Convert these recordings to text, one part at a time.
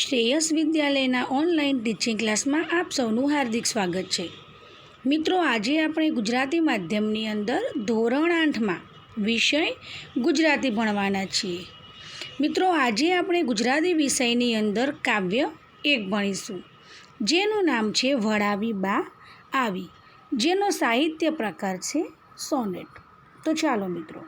શ્રેયસ વિદ્યાલયના online teaching ક્લાસમાં આપ સૌનું હાર્દિક સ્વાગત છે. મિત્રો, આજે આપણે ગુજરાતી માધ્યમની અંદર ધોરણ આઠમાં વિષય ગુજરાતી ભણવાના છીએ. મિત્રો, આજે આપણે ગુજરાતી વિષયની અંદર કાવ્ય એક ભણીશું. જેનું નામ છે વડાવી બા આવી. જેનો સાહિત્ય પ્રકાર છે સોનેટ. તો ચાલો મિત્રો.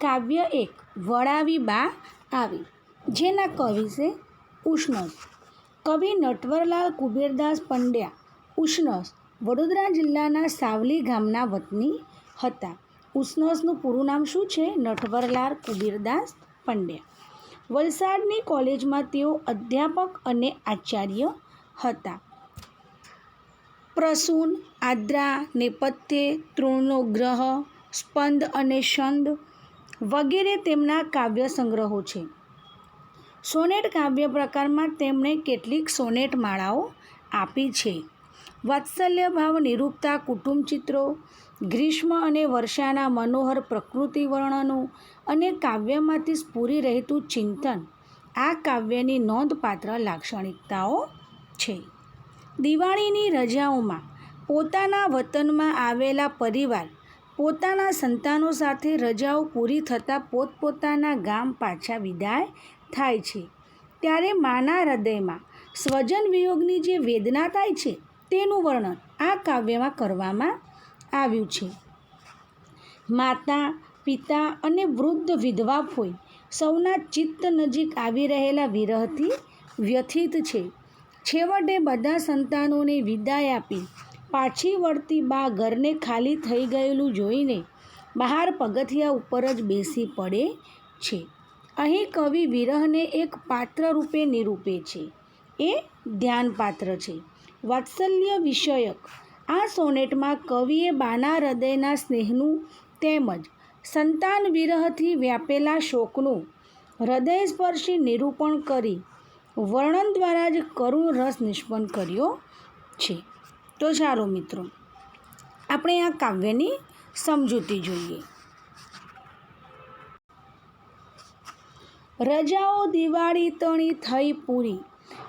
કાવ્ય એક, વડાવી બા આવી. જેના કવિ છે ઉષ્ણસ. કવિ નટવરલાલ કુબેરદાસ પંડ્યા ઉષ્ણસ વડોદરા જિલ્લાના સાવલી ગામના વતની હતા. ઉષ્ણસનું પૂરું નામ શું છે? નટવરલાલ કુબેરદાસ પંડ્યા. વલસાડની કોલેજમાં તેઓ અધ્યાપક અને આચાર્ય હતા. પ્રસૂન, આદ્રા, નેપથ્ય તૃણનો ગ્રહ સ્પંદ અને છંદ વગેરે તેમના કાવ્ય સંગ્રહો છે. સોનેટ કાવ્ય પ્રકારમાં તેમણે કેટલીક સોનેટ માળાઓ આપી છે. વાત્સલ્ય ભાવ નિરૂપતા કુટુંબ ચિત્રો, ગ્રીષ્મ અને વર્ષાના મનોહર પ્રકૃતિ વર્ણનો અને કાવ્યમાંથી સ્ફૂરી રહેતું ચિંતન, આ કાવ્યની નોંધપાત્ર લાક્ષણિકતાઓ છે. દિવાળીની રજાઓમાં પોતાના વતનમાં આવેલા પરિવાર, પોતાના સંતાનો સાથે રજાઓ પૂરી થતાં પોતપોતાના ગામ પાછા વિદાય થાય છે. ત્યારે માના હૃદયમાં સ્વજન વિયોગની જે વેદના થાય છે તેનું વર્ણન આ કાવ્યમાં કરવામાં આવ્યું છે. માતા, પિતા અને વૃદ્ધ વિધવા ફોઈ સૌના ચિત્ત નજીક આવી રહેલા વિરહથી વ્યથિત છે. છેવટે બધા સંતાનોને વિદાય આપી પાછી વળતી બા ઘરને ખાલી થઈ ગયેલું જોઈને બહાર પગથિયા ઉપર જ બેસી પડે છે. અહીં કવિ વિરહને એક પાત્ર રૂપે નિરૂપે છે. એ ધ્યાનપાત્ર છે. વાત્સલ્ય વિષયક. આ સોનેટમાં કવિએ બાના હૃદયના સ્નેહનું તેમજ સંતાન વિરહથી વ્યાપેલા શોકનું હૃદયસ્પર્શી નિરૂપણ કરી વર્ણન દ્વારા જ કરુણ રસ નિષ્પન્ન કર્યો છે. તો ચાલો મિત્રો, આપણે આ કાવ્યની સમજૂતી જોઈએ. રજાઓ દિવાળી તણી થઈ પૂરી.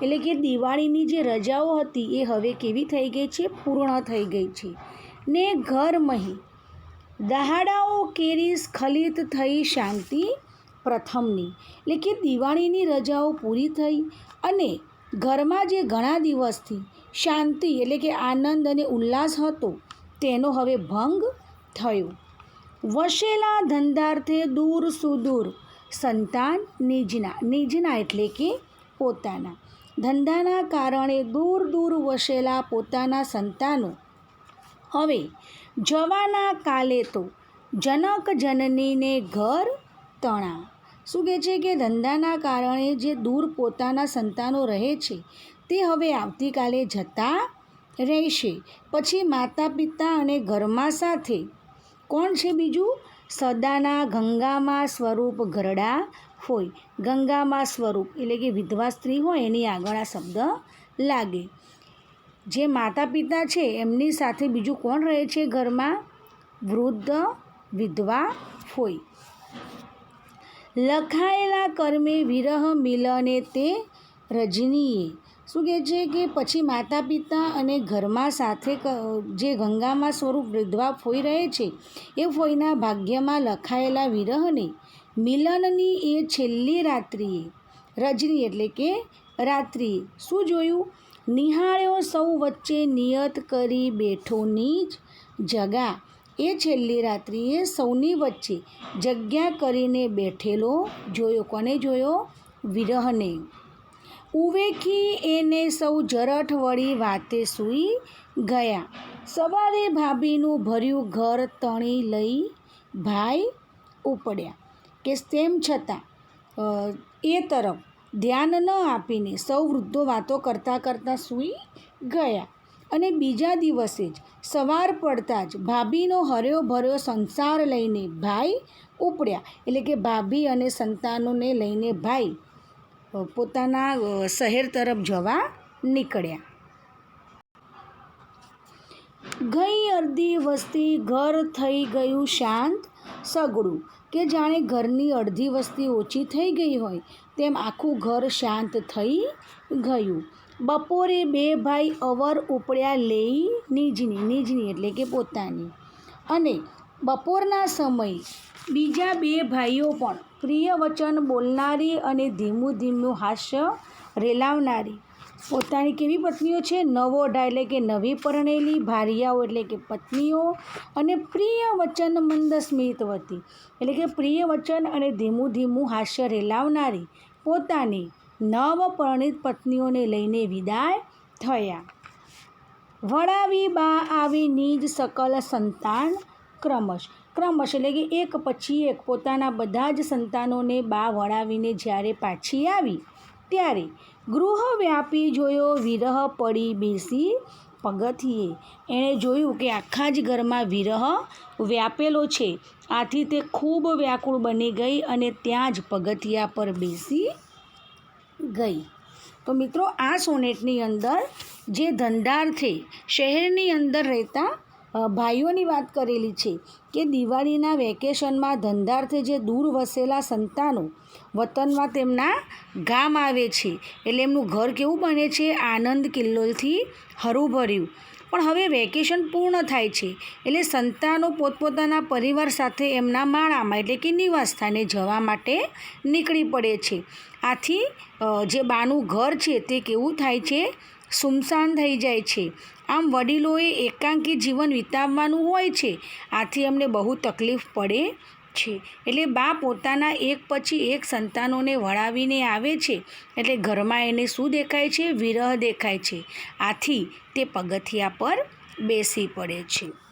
એટલે કે દિવાળીની જે રજાઓ હતી એ હવે કેવી થઈ ગઈ છે? પૂર્ણ થઈ ગઈ છે. ને ઘર મહી. દહાડાઓ કેરી સ્ખલિત થઈ શાંતિ પ્રથમની. એટલે કે દિવાળીની રજાઓ પૂરી થઈ અને ઘરમાં જે ઘણા દિવસથી શાંતિ એટલે કે આનંદ અને ઉલ્લાસ હતો તેનો હવે ભંગ થયો. વસેલા ધંધાર્થે દૂર સુદૂર સંતાન નિજના નિજના એટલે કે પોતાના. ધંધાના કારણે દૂર દૂર વસેલા પોતાના સંતાનો. હવે, જવાના કાલે તો જનક જનનીને ઘર તણા. શું કહે છે કે ધંધાના કારણે જે દૂર પોતાના સંતાનો રહે છે, તે હવે આવતીકાલે જતા રહેશે. પછી માતા પિતા અને ઘરમાં સાથે. કોણ છે બીજું? સદાના ગંગામાં સ્વરૂપ ગરડા હોય. ગંગામાં સ્વરૂપ એટલે કે વિધવા સ્ત્રી હોય એની આગળ આ શબ્દ લાગે. જે માતા પિતા છે એમની સાથે બીજું કોણ રહે છે ઘરમાં? વૃદ્ધ, વિધવા હોય. લખાયેલા કર્મે વિરહ મિલને તે રજનીએ શું કહે છે કે પછી માતા પિતા અને ઘરમાં સાથે જે ગંગામાં સ્વરૂપ વિધવા ફોઈ રહે છે, એ ફોઈના ભાગ્યમાં લખાયેલા વિરહને મિલનની એ છેલ્લી રાત્રિએ, રજની એટલે કે રાત્રિએ શું જોયું? નિહાળ્યો સૌ વચ્ચે નિયત કરી બેઠોની જ જગા, એ છેલ્લી રાત્રિએ સૌની વચ્ચે જગ્યા કરીને બેઠેલો જોયો. કોને જોયો? વિરહને. ઉવેખી એને સૌ જરઠ વળી વાતે સૂઈ ગયા. સવારે ભાભીનું ભર્યું ઘર તણી લઈ ભાઈ ઉપડ્યા. કે તેમ છતાં એ તરફ ધ્યાન ન આપીને સૌ વૃદ્ધો વાતો કરતાં કરતાં સૂઈ ગયા. અને બીજા દિવસે જ સવાર પડતાં જ ભાભીનો હર્યો ભર્યો સંસાર લઈને ભાઈ ઉપડ્યા. એટલે કે ભાભી અને સંતાનોને લઈને ભાઈ પોતાના શહેર તરફ જવા નીકળ્યા. ગઈ અડધી વસ્તી ઘર થઈ ગયું શાંત, સગડું. કે જાણે ઘરની અડધી વસ્તી ઓછી થઈ ગઈ હોય, તેમ આખું ઘર શાંત થઈ ગયું. બપોરે બે ભાઈ અવર ઉપડ્યા લઈ, નીજની નીજની એટલે કે પોતાની. અને બપોરના સમયે બીજા બે ભાઈઓ પણ પ્રિય વચન બોલનારી અને ધીમું ધીમું હાસ્ય રેલાવનારી. પોતાની કેવી પત્નીઓ છે? નવોઢા એટલે કે નવી પરણેલી, ભારિયાઓ એટલે કે પત્નીઓ અને પ્રિય વચન મંદ સ્મિતવતી એટલે કે પ્રિય વચન અને ધીમું ધીમું હાસ્ય રેલાવનારી પોતાની નવપરણિત પત્નીઓને લઈને વિદાય થયા. વળાવી બા આવી નિજ સકલ સંતાન ક્રમશ. ક્રમશ એટલે કે એક પછી એક પોતાના બધા જ સંતાનોને બા વળાવીને જ્યારે પાછી આવી, ત્યારે ગૃહ વ્યાપી જોયો વિરહ પડી બેસી પગથિયે. એણે જોયું કે આખા જ ઘરમાં વિરહ વ્યાપેલો છે. આથી તે ખૂબ વ્યાકુળ બની ગઈ અને ત્યાં જ પગથિયા પર બેસી ગઈ. તો મિત્રો, આ સોનેટની અંદર જે ધંધાર્થે શહેરની અંદર રહેતા ભાઈઓની વાત કરેલી છે કે દિવાળીના વેકેશનમાં ધંધાર્થે જે દૂર વસેલા સંતાનો વતનમાં તેમના ગામ આવે છે, એટલે એમનું ઘર કેવું બને છે? આનંદ કિલ્લોલથી હરુભર્યું. પણ હવે વેકેશન પૂર્ણ થાય છે, એટલે સંતાનો પોતપોતાના પરિવાર સાથે એમના માળામાં એટલે કે નિવાસ સ્થાને જવા માટે નીકળી પડે છે. આથી જે બાનું ઘર છે તે કેવું થાય છે? સુમસાન થઈ જાય છે. આમ વડીલોએ એકાંકી જીવન વિતાવવાનું હોય છે, આથી અમને બહુ તકલીફ પડે છે. એટલે બા પોતાના એક પછી એક સંતાનોને વળાવીને આવે છે, એટલે ઘરમાં એને શું દેખાય છે? વિરહ દેખાય છે. આથી તે પગથિયા પર બેસી પડે છે.